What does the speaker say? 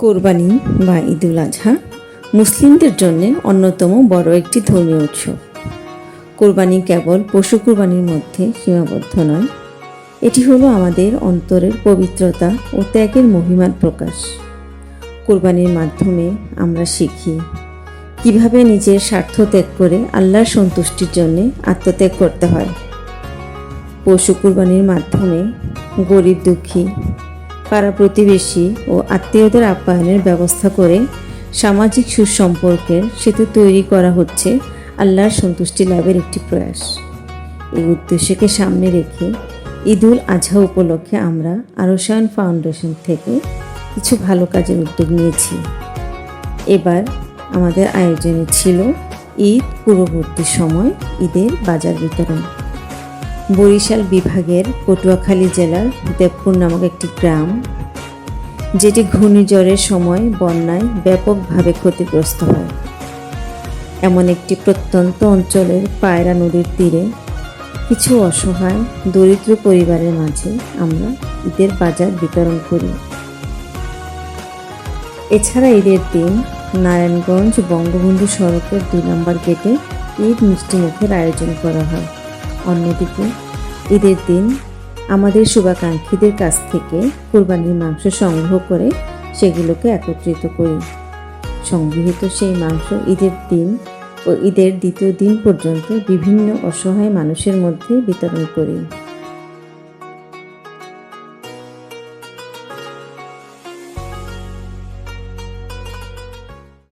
কোরবানি বা ঈদুল আজহা মুসলিমদের জন্য অন্যতম বড় একটি ধর্মীয় উৎসব কোরবানি কেবল পশু কোরবানির মধ্যে সীমাবদ্ধ নয়, এটি হলো আমাদের অন্তরের পবিত্রতা ও ত্যাগের মহিমার প্রকাশ। কোরবানির মাধ্যমে আমরা শিখি কীভাবে নিজের স্বার্থ ত্যাগ করে আল্লাহর সন্তুষ্টির জন্য আত্মত্যাগ করতে হয়। পশু কুরবানির মাধ্যমে গরিব দুঃখী পাড়া প্রতিবেশী ও আত্মীয়দের আপ্যায়নের ব্যবস্থা করে সামাজিক সুসম্পর্কের সেতু তৈরি করা হচ্ছে আল্লাহর সন্তুষ্টি লাভের একটি প্রয়াস। এই উদ্দেশ্যকে সামনে রেখে ঈদুল আজহা উপলক্ষে আমরা আরসায়ন ফাউন্ডেশন থেকে কিছু ভালো কাজের উদ্যোগ নিয়েছি। এবার আমাদের আয়োজনে ছিল ঈদ পূর্ববর্তী সময় ঈদের বাজার বিতরণ। বরিশাল বিভাগের পটুয়াখালী জেলার দেবপুর নামক একটি গ্রাম, যেটি ঘূর্ণিঝড়ের সময় বন্যায় ব্যাপকভাবে ক্ষতিগ্রস্ত হয়। এমন একটি প্রত্যন্ত অঞ্চলের পায়রা নদীর তীরে কিছু অসহায়, দরিদ্র পরিবারের মাঝে আমরা ঈদের বাজার বিতরণ করি। এছাড়া ঈদের দিন নারায়ণগঞ্জ বঙ্গবন্ধু সড়কের দুই নম্বর গেটে ঈদ মিষ্টিমুখের আয়োজন করা হয়। অন্যদিকে, ঈদের দিন আমাদের শুভাকাঙ্ক্ষীদের কাছ থেকে কোরবানির মাংস সংগ্রহ করে সেগুলোকে একত্রিত করি। সংগৃহীত সেই মাংস ঈদের দিন ও ঈদের দ্বিতীয় দিন পর্যন্ত বিভিন্ন অসহায় মানুষের মধ্যে বিতরণ করি।